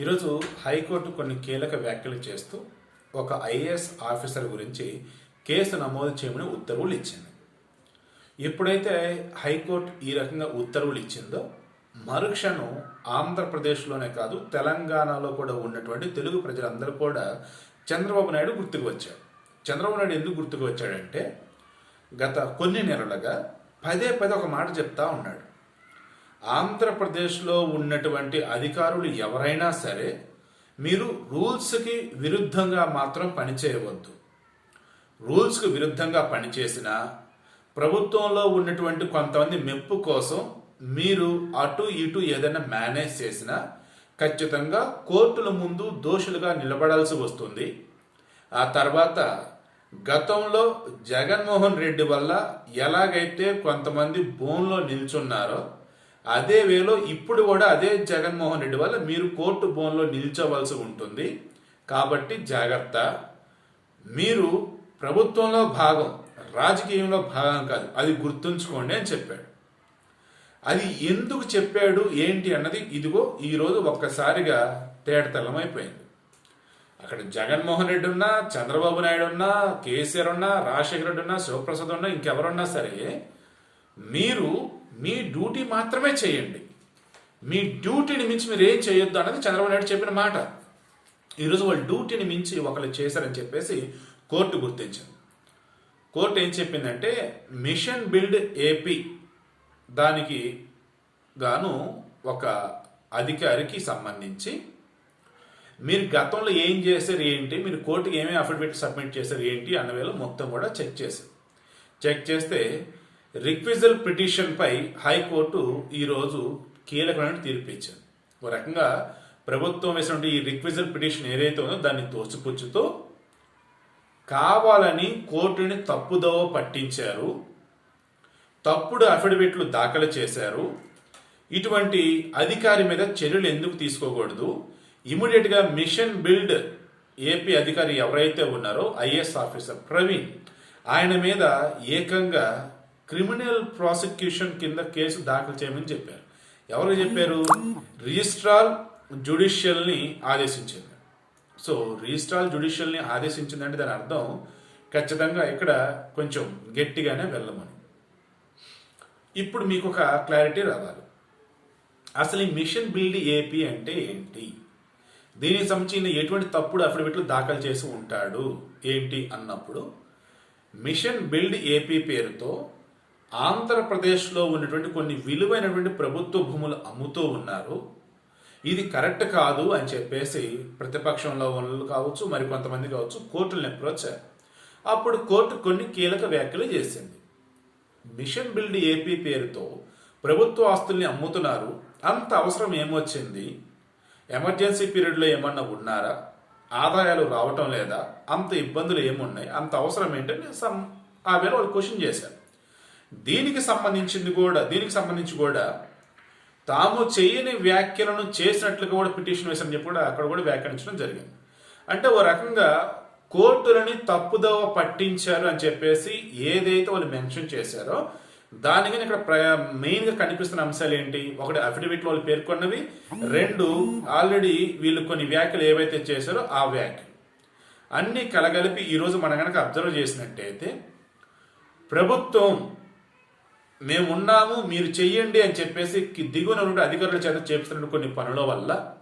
ఈరోజు హైకోర్టు కొన్ని కీలక వ్యాఖ్యలు చేస్తూ ఒక ఐఏఎస్ ఆఫీసర్ గురించి కేసు నమోదు చేయమని ఉత్తర్వులు ఇచ్చింది. ఎప్పుడైతే హైకోర్టు ఈ రకంగా ఉత్తర్వులు ఇచ్చిందో మరుక్షణం ఆంధ్రప్రదేశ్లోనే కాదు తెలంగాణలో కూడా ఉన్నటువంటి తెలుగు ప్రజలందరూ కూడా చంద్రబాబు నాయుడు గుర్తుకు వచ్చారు. చంద్రబాబు నాయుడు ఎందుకు గుర్తుకు వచ్చాడంటే గత కొన్ని నెలలుగా పదే పదే ఒక మాట చెప్తా ఉన్నాడు. ఆంధ్రప్రదేశ్లో ఉన్నటువంటి అధికారులు ఎవరైనా సరే మీరు రూల్స్కి విరుద్ధంగా మాత్రం పనిచేయవద్దు. రూల్స్కి విరుద్ధంగా పనిచేసిన ప్రభుత్వంలో ఉన్నటువంటి కొంతమంది మెప్పు కోసం మీరు అటు ఇటు ఏదైనా మేనేజ్ చేసినా ఖచ్చితంగా కోర్టుల ముందు దోషులుగా నిలబడాల్సి వస్తుంది. ఆ తర్వాత గతంలో జగన్మోహన్ రెడ్డి వల్ల ఎలాగైతే కొంతమంది బోన్లో నిల్చున్నారో అదే వేలో ఇప్పుడు కూడా అదే జగన్మోహన్ రెడ్డి వల్ల మీరు కోర్టు బోన్లో నిల్చోవలసి ఉంటుంది. కాబట్టి జాగ్రత్త. మీరు ప్రభుత్వంలో భాగం రాజకీయంలో భాగం కాదు. అది గుర్తుంచుకోండి అని చెప్పాడు. అది ఎందుకు చెప్పాడు ఏంటి అన్నది ఇదిగో ఈరోజు ఒక్కసారిగా తేటతెల్లమైపోయింది. అక్కడ జగన్మోహన్ రెడ్డి ఉన్నా చంద్రబాబు నాయుడు ఉన్నా కేసీఆర్ ఉన్నా రాజశేఖర రెడ్డి ఉన్నా శివప్రసాద్ ఉన్నా ఇంకెవరున్నా సరే మీరు మీ డ్యూటీ మాత్రమే చేయండి. మీ డ్యూటీని మించి మీరు ఏం చేయొద్దు అన్నది చంద్రబాబు నాయుడు చెప్పిన మాట. ఈరోజు వాళ్ళు డ్యూటీని మించి ఒకళ్ళు చేశారని చెప్పేసి కోర్టు గుర్తించింది. కోర్టు ఏం చెప్పిందంటే మిషన్ బిల్డ్ ఏపీ దానికి గాను ఒక అధికారికి సంబంధించి మీరు గతంలో ఏం చేశారు ఏంటి మీరు కోర్టుకి ఏమేమి అఫిడవిట్ సబ్మిట్ చేశారు ఏంటి అన్న వేళ మొత్తం కూడా చెక్ చేశారు. చెక్ చేస్తే రిక్విజల్ పిటిషన్పై హైకోర్టు ఈరోజు కీలకమైన తీర్పు ఇచ్చింది ఒక రకంగా ప్రభుత్వం వేసినటువంటి ఈ రిక్విజల్ పిటిషన్ ఏదైతే ఉందో దాన్ని తోసిపుచ్చుతూ కావాలని కోర్టుని తప్పుదోవ పట్టించారు తప్పుడు అఫిడవిట్లు దాఖలు చేశారు ఇటువంటి అధికారి మీద చర్యలు ఎందుకు తీసుకోకూడదు ఇమీడియట్గా మిషన్ బిల్డ్ ఏపీ అధికారి ఎవరైతే ఉన్నారో ఐఏఎస్ ఆఫీసర్ ప్రవీణ్ ఆయన మీద ఏకంగా క్రిమినల్ ప్రాసిక్యూషన్ కింద కేసు దాఖలు చేయమని చెప్పారు. ఎవరు చెప్పారు? రిజిస్ట్రాల్ జ్యుడిషియల్ని ఆదేశించింది. సో రిజిస్ట్రాల్ జ్యుడిషియల్ని ఆదేశించిందంటే దాని అర్థం ఖచ్చితంగా ఇక్కడ కొంచెం గట్టిగానే వెళ్ళమని. ఇప్పుడు మీకు ఒక క్లారిటీ రావాలి. అసలు ఈ మిషన్ బిల్డ్ ఏపీ అంటే ఏంటి? దీనికి సంబంధించిన ఎటువంటి తప్పుడు అఫిడవిట్లు దాఖలు చేసి ఉంటాడు ఏంటి అన్నప్పుడు మిషన్ బిల్డ్ ఏపీ పేరుతో ఆంధ్రప్రదేశ్లో ఉన్నటువంటి కొన్ని విలువైనటువంటి ప్రభుత్వ భూములు అమ్ముతూ ఉన్నారు. ఇది కరెక్ట్ కాదు అని చెప్పేసి ప్రతిపక్షంలో వాళ్ళు కావచ్చు మరి కొంతమంది కావచ్చు కోర్టులను అప్రోచ్ అప్పుడు కోర్టు కొన్ని కీలక వ్యాఖ్యలు చేసింది. మిషన్ బిల్డ్ ఏపీ పేరుతో ప్రభుత్వ ఆస్తుల్ని అమ్ముతున్నారు. అంత అవసరం ఏమొచ్చింది? ఎమర్జెన్సీ పీరియడ్లో ఏమన్నా ఉన్నారా? ఆదాయాలు రావటం లేదా? అంత ఇబ్బందులు ఏమున్నాయి? అంత అవసరం ఏంటని సమ్ ఆ వేళ వాళ్ళు క్వశ్చన్ చేశారు. దీనికి సంబంధించింది కూడా దీనికి సంబంధించి కూడా తాము చేయని వ్యాఖ్యలను చేసినట్లుగా కూడా పిటిషన్ వేశారని చెప్పి కూడా అక్కడ కూడా వ్యాఖ్యానించడం జరిగింది. అంటే ఓ రకంగా కోర్టులని తప్పుదోవ పట్టించారు అని చెప్పేసి ఏదైతే వాళ్ళు మెన్షన్ చేశారో దానికని ఇక్కడ మెయిన్ మెయిన్గా కనిపిస్తున్న అంశాలు ఏంటి? ఒకటి అఫిడవిట్ వాళ్ళు పేర్కొన్నవి. రెండు ఆల్రెడీ వీళ్ళు కొన్ని వ్యాఖ్యలు ఏవైతే చేశారో ఆ వ్యాఖ్యలు. అన్ని కలగలిపి ఈరోజు మనం కనుక అబ్జర్వ్ చేసినట్టయితే ప్రభుత్వం మేము ఉన్నాము మీరు చెయ్యండి అని చెప్పేసి దిగువన ఉన్న అధికారుల చేత చేపిస్తున్న కొన్ని పనుల వల్ల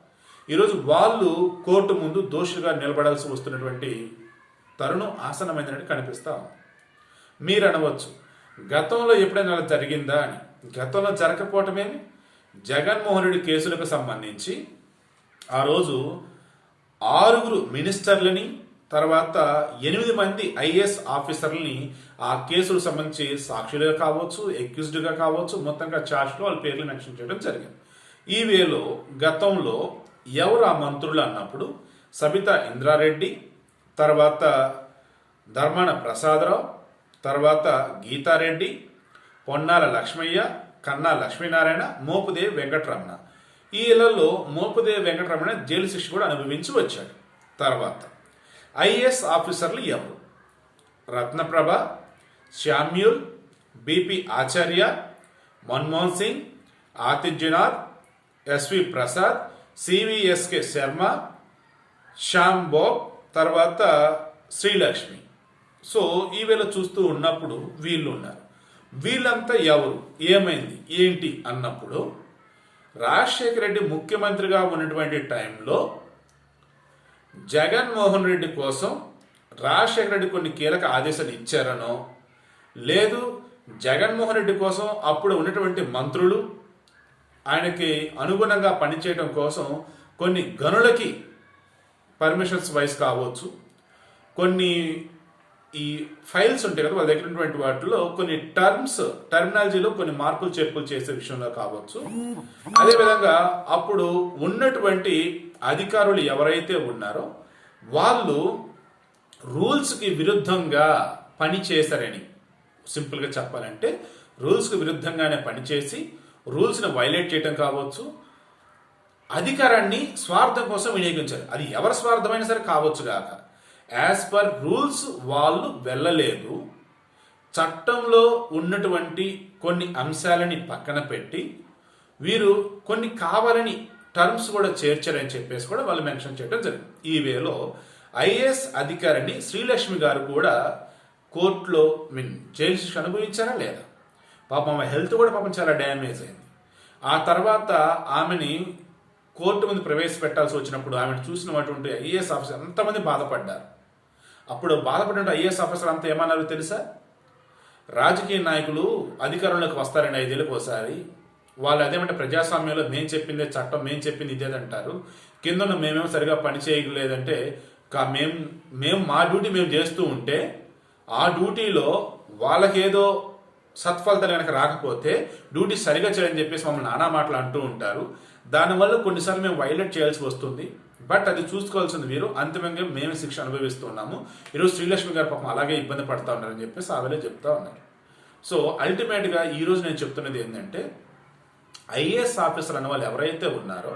ఈరోజు వాళ్ళు కోర్టు ముందు దోషులుగా నిలబడాల్సి వస్తున్నటువంటి తరుణం ఆసనమైనట్టు కనిపిస్తా మీరు అనవచ్చు గతంలో ఎప్పుడైనా అలా జరిగిందా అని. గతంలో జరగకపోవటమేమి? జగన్మోహన్ రెడ్డి కేసులకు సంబంధించి ఆ రోజు ఆరుగురు మినిస్టర్లని తర్వాత ఎనిమిది మంది ఐఏఎస్ ఆఫీసర్లని ఆ కేసులకు సంబంధించి సాక్షులుగా కావచ్చు ఎక్యూజ్డ్గా కావచ్చు మొత్తంగా చార్జ్లో వాళ్ళ పేర్లు మెన్షన్ చేయడం జరిగింది. ఈ వేలో గతంలో ఎవరు ఆ మంత్రులు అన్నప్పుడు సబితా ఇంద్రారెడ్డి తర్వాత ధర్మాన ప్రసాదరావు తర్వాత గీతారెడ్డి పొన్నాల లక్ష్మయ్య కన్నా లక్ష్మీనారాయణ మోపుదేవి వెంకటరమణ. ఈ ఇళ్ళలో మోపుదేవి వెంకటరమణ జైలు శిక్ష కూడా అనుభవించి వచ్చాడు. తర్వాత ఐఏఎస్ ఆఫీసర్లు ఎవరు Ratnaprabha Samuel B P Acharya Manmohan Singh Adityanath S V Prasad C V S K Sharma Shyam Bob తర్వాత శ్రీలక్ష్మి. సో ఈవేళ చూస్తూ ఉన్నప్పుడు వీళ్ళు ఉన్నారు. వీళ్ళంతా ఎవరు? ఏమైంది? ఏంటి? అన్నప్పుడు రాజశేఖర రెడ్డి ముఖ్యమంత్రిగా ఉన్నటువంటి టైంలో జగన్మోహన్ రెడ్డి కోసం రాజశేఖర రెడ్డి కొన్ని కీలక ఆదేశాలు ఇచ్చారనో లేదు జగన్మోహన్ రెడ్డి కోసం అప్పుడు ఉన్నటువంటి మంత్రులు ఆయనకి అనుగుణంగా పనిచేయడం కోసం కొన్ని గనులకి పర్మిషన్స్ వైస్ కావచ్చు కొన్ని ఈ ఫైల్స్ ఉంటాయి కదా వాళ్ళ దగ్గర ఉన్నటువంటి వాటిలో కొన్ని టర్మ్స్ టర్మినాలజీలో కొన్ని మార్పులు చేర్పులు చేసే విషయంలో కావచ్చు. అదేవిధంగా అప్పుడు ఉన్నటువంటి అధికారులు ఎవరైతే ఉన్నారో వాళ్ళు రూల్స్కి విరుద్ధంగా పని చేశారని సింపుల్గా చెప్పాలంటే రూల్స్కి విరుద్ధంగానే పనిచేసి రూల్స్ని వైలేట్ చేయడం కావచ్చు. అధికారాన్ని స్వార్థం కోసం వినియోగించారు. అది ఎవరి స్వార్థమైనా సరే కావచ్చు కాక. యాజ్ పర్ రూల్స్ వాళ్ళు వెళ్ళలేదు. చట్టంలో ఉన్నటువంటి కొన్ని అంశాలని పక్కన పెట్టి వీరు కొన్ని కావాలని టర్మ్స్ కూడా చేర్చారని చెప్పేసి కూడా వాళ్ళు మెన్షన్ చేయడం జరిగింది. ఈ వేలో ఐఏఎస్ అధికారిని శ్రీలక్ష్మి గారు కూడా కోర్టులో మీన్ జైలు శిక్ష అనుభవించారా లేదా? పాపం ఆమె హెల్త్ కూడా పాపం చాలా డ్యామేజ్ అయింది. ఆ తర్వాత ఆమెని కోర్టు ముందు ప్రవేశపెట్టాల్సి వచ్చినప్పుడు ఆమెను చూసినటువంటి ఐఏఎస్ ఆఫీసర్ ఎంతమంది బాధపడ్డారు. అప్పుడు బాధపడిన ఐఏఎస్ ఆఫీసర్ అంతా ఏమన్నారు తెలుసా? రాజకీయ నాయకులు అధికారంలోకి వస్తారండి ఐదేళ్ళకి ఒకసారి. వాళ్ళు అదేమంటే ప్రజాస్వామ్యంలో మేం చెప్పిందే చట్టం మేం చెప్పింది ఇదేది అంటారు. కింద మేమేమో సరిగా పని చేయలేదంటే కా- మేం మేము మా డ్యూటీ మేము చేస్తూ ఉంటే ఆ డ్యూటీలో వాళ్ళకేదో సత్ఫలితాలు కనుక రాకపోతే డ్యూటీ సరిగా చేయని చెప్పేసి మమ్మల్ని నానా మాటలు అంటూ ఉంటారు. దానివల్ల కొన్నిసార్లు మేము వైలేట్ చేయాల్సి వస్తుంది. బట్ అది చూసుకోవాల్సింది మీరు అంతిమంగా మేము శిక్ష అనుభవిస్తున్నాము ఈరోజు శ్రీలక్ష్మి గారు పాపం అలాగే ఇబ్బంది పడతా ఉన్నారని చెప్పేసి ఆవిడే చెప్తా ఉన్నారు. సో అల్టిమేట్గా ఈరోజు నేను చెప్తున్నది ఏంటంటే ఐఏఎస్ ఆఫీసర్ అనే వాళ్ళు ఎవరైతే ఉన్నారో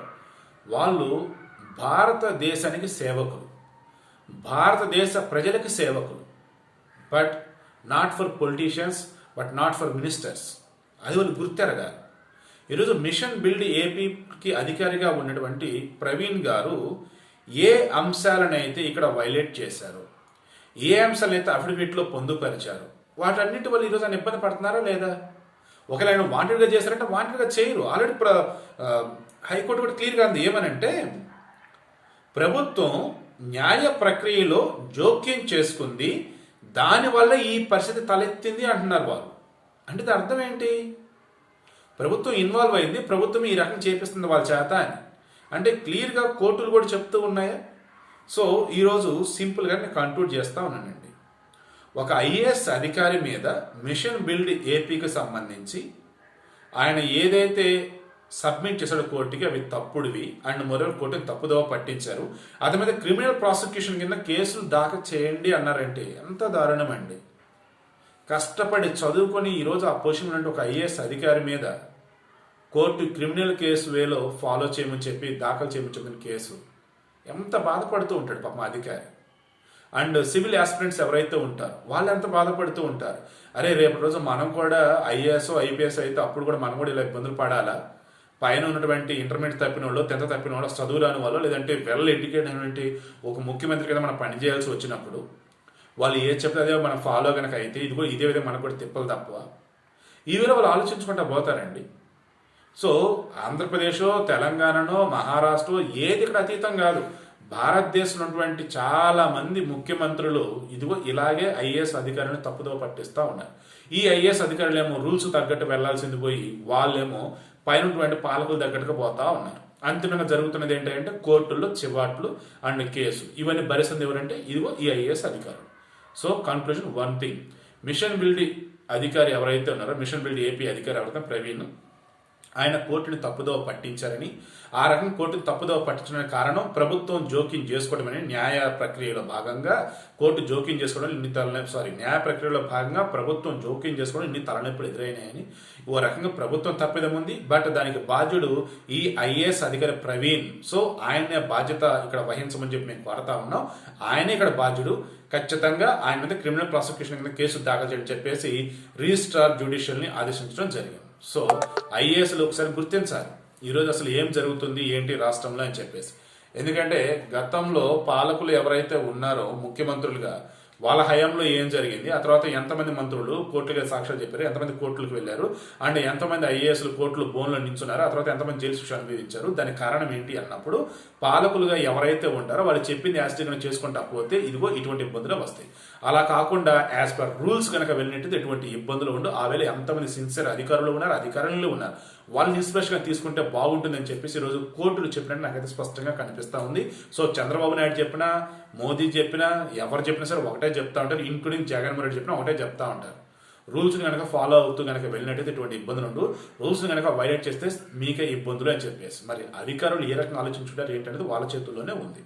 వాళ్ళు భారతదేశానికి సేవకులు. భారతదేశ ప్రజలకి సేవకులు. But not for politicians but not for ministers. అది వాళ్ళు గుర్తెరగాలి. ఈరోజు మిషన్ బిల్డ్ ఏపీకి అధికారిగా ఉన్నటువంటి ప్రవీణ్ గారు ఏ అంశాలనైతే ఇక్కడ వైలేట్ చేశారు ఏ అంశాలనైతే అఫిడవిట్లో పొందుపరిచారు వాటన్నిటి వల్ల ఈరోజు ఆయన ఇబ్బంది పడుతున్నారా లేదా? ఒకవేళ ఆయన వాంటెడ్గా చేశారంటే వాంటెడ్గా చేయరు. ఆల్రెడీ ప్ర హైకోర్టు కూడా క్లియర్గా అంది. ఏమనంటే ప్రభుత్వం న్యాయ ప్రక్రియలో జోక్యం చేసుకుంది దానివల్ల ఈ పరిస్థితి తలెత్తింది అంటున్నారు వాళ్ళు. అంటే దాని అర్థం ఏంటి? ప్రభుత్వం ఇన్వాల్వ్ అయింది ప్రభుత్వం ఈ రకం చేపిస్తుంది వాళ్ళ చేత అని. అంటే క్లియర్గా కోర్టులు కూడా చెప్తూ ఉన్నాయా? సో ఈరోజు సింపుల్గా నేను కంక్లూడ్ చేస్తా ఉన్నానండి. ఒక ఐఏఎస్ అధికారి మీద మిషన్ బిల్డ్ ఏపీకి సంబంధించి ఆయన ఏదైతే సబ్మిట్ చేశాడో కోర్టుకి అవి తప్పుడువి అండ్ మరో కోర్టుని తప్పుదోవ పట్టించారు. అతని మీద క్రిమినల్ ప్రాసిక్యూషన్ కింద కేసులు దాఖలు చేయండి అన్నారంటే ఎంత దారుణం అండి కష్టపడి చదువుకొని ఈరోజు ఆ పొజిషన్ ఉన్నటువంటి ఒక ఐఏఎస్ అధికారి మీద కోర్టు క్రిమినల్ కేసు వేలో ఫాలో చేయమని చెప్పి దాఖలు చేయమని చెప్పిన కేసు. ఎంత బాధపడుతూ ఉంటాడు పాపం అధికారి. అండ్ సివిల్ ఆస్పిరెంట్స్ ఎవరైతే ఉంటారు వాళ్ళు ఎంత బాధపడుతూ ఉంటారు? అరే రేపు రోజు మనం కూడా ఐఏఎస్ ఐపీఎస్ అయితే అప్పుడు కూడా మనం కూడా ఇలా ఇబ్బందులు పడాలా? పైన ఉన్నటువంటి ఇంటర్మీడియట్ తప్పిన వాళ్ళు టెన్త్ తప్పిన వాళ్ళు చదువు రాని వాళ్ళు లేదంటే వెల్ ఎడ్యుకేటెడ్ అయినటువంటి ఒక ముఖ్యమంత్రి కింద మనం పనిచేయాల్సి వచ్చినప్పుడు వాళ్ళు ఏ చెప్తే అదే మనం ఫాలో కనుక అయితే ఇదిగో ఇదే విధంగా మనకు కూడా తిప్పలు తప్ప ఈ విధంగా వాళ్ళు ఆలోచించుకుంటా పోతారండి. సో ఆంధ్రప్రదేశో తెలంగాణనో మహారాష్ట్ర ఏది ఇక్కడ అతీతం కాదు. భారతదేశంలో ఉన్నటువంటి చాలామంది ముఖ్యమంత్రులు ఇదిగో ఇలాగే ఐఏఎస్ అధికారులను తప్పుదో పట్టిస్తూ ఉన్నారు. ఈ ఐఏఎస్ అధికారులు ఏమో రూల్స్ తగ్గట్టు వెళ్ళాల్సింది పోయి వాళ్ళేమో పైన ఉన్నటువంటి పాలకులు తగ్గట్టుగా పోతా ఉన్నారు. అంతిమంగా జరుగుతున్నది ఏంటంటే కోర్టుల్లో చివాట్లు అండ్ కేసు ఇవన్నీ భరిస్తుంది ఎవరంటే ఇదిగో ఈ ఐఏఎస్ అధికారులు. So conclusion one thing mission build అధికారి ఎవరైతే ఉన్నారో మిషన్ బిల్డ్ ఏపీ అధికారి ఎవరైతే ప్రవీణ్. ఆయన కోర్టుని తప్పుదోవ పట్టించారని ఆ రకం కోర్టుని తప్పుదోవ పట్టించడానికి కారణం ప్రభుత్వం జోక్యం చేసుకోవడమని న్యాయ ప్రక్రియలో భాగంగా కోర్టు జోక్యం చేసుకోవడం ఇన్ని తలనొప్పి సారీ న్యాయ ప్రక్రియలో భాగంగా ప్రభుత్వం జోక్యం చేసుకోవడం ఇన్ని తలనొప్పులు ఎదురైనాయని ఓ రకంగా ప్రభుత్వం తప్పిదం ఉంది బట్ దానికి బాధ్యుడు ఈ ఐఏఎస్ అధికారి ప్రవీణ్. సో ఆయనే బాధ్యత ఇక్కడ వహించమని చెప్పి మేము కోరుతా ఉన్నాం. ఆయనే ఇక్కడ బాధ్యుడు. ఖచ్చితంగా ఆయన మీద క్రిమినల్ ప్రాసిక్యూషన్ కింద కేసు దాఖలు చేయడం చెప్పేసి రిజిస్ట్రార్ జ్యుడిషియల్ని ఆదేశించడం జరిగింది. సో ఐఏఎస్లు ఒకసారి గుర్తించాలి. ఈరోజు అసలు ఏం జరుగుతుంది ఏంటి రాష్ట్రంలో అని చెప్పేసి. ఎందుకంటే గతంలో పాలకులు ఎవరైతే ఉన్నారో ముఖ్యమంత్రులుగా వాళ్ళ హయాంలో ఏం జరిగింది ఆ తర్వాత ఎంతమంది మంత్రులు కోర్టుగా సాక్ష్యాలు చెప్పారు ఎంతమంది కోర్టులకు వెళ్ళారు అండ్ ఎంతమంది ఐఏఎస్లు కోర్టులు బోన్లో నించున్నారు ఆ తర్వాత ఎంతమంది జైలు శిక్ష అనుభవించారు దానికి కారణం ఏంటి అన్నప్పుడు పాలకులుగా ఎవరైతే ఉంటారో వాళ్ళు చెప్పింది యాస్టిగా చేసుకుంటా పోతే ఇదిగో ఇటువంటి ఇబ్బందులు వస్తాయి. అలా కాకుండా యాజ్ పర్ రూల్స్ కనుక వెళ్ళినట్టు ఎటువంటి ఇబ్బందులు ఉండు ఆ వేళ ఎంతమంది సిన్సియర్ అధికారులు ఉన్నారు అధికారులు ఉన్నారు. వాళ్ళని ఇన్స్పిరేషన్ తీసుకుంటే బాగుంటుందని చెప్పేసి ఈరోజు కోర్టులు చెప్పినట్టు నాకైతే స్పష్టంగా కనిపిస్తూ ఉంది. సో చంద్రబాబు నాయుడు చెప్పినా మోదీ చెప్పినా ఎవరు చెప్పినా సరే ఒకటే చెప్తా ఉంటారు. ఇంక్లూడింగ్ జగన్మోహన్ రెడ్డి చెప్పినా ఒకటే చెప్తా ఉంటారు. రూల్స్ కనుక ఫాలో అవుతూ కనుక వెళ్ళినట్టయితే ఇటువంటి ఇబ్బందులు ఉండు రూల్స్ కనుక వైలేట్ చేస్తే మీకే ఇబ్బందులు అని చెప్పేసి. మరి అధికారులు ఏ రకంగా ఆలోచించుకుంటారు ఏంటనేది వాళ్ళ చేతుల్లోనే ఉంది.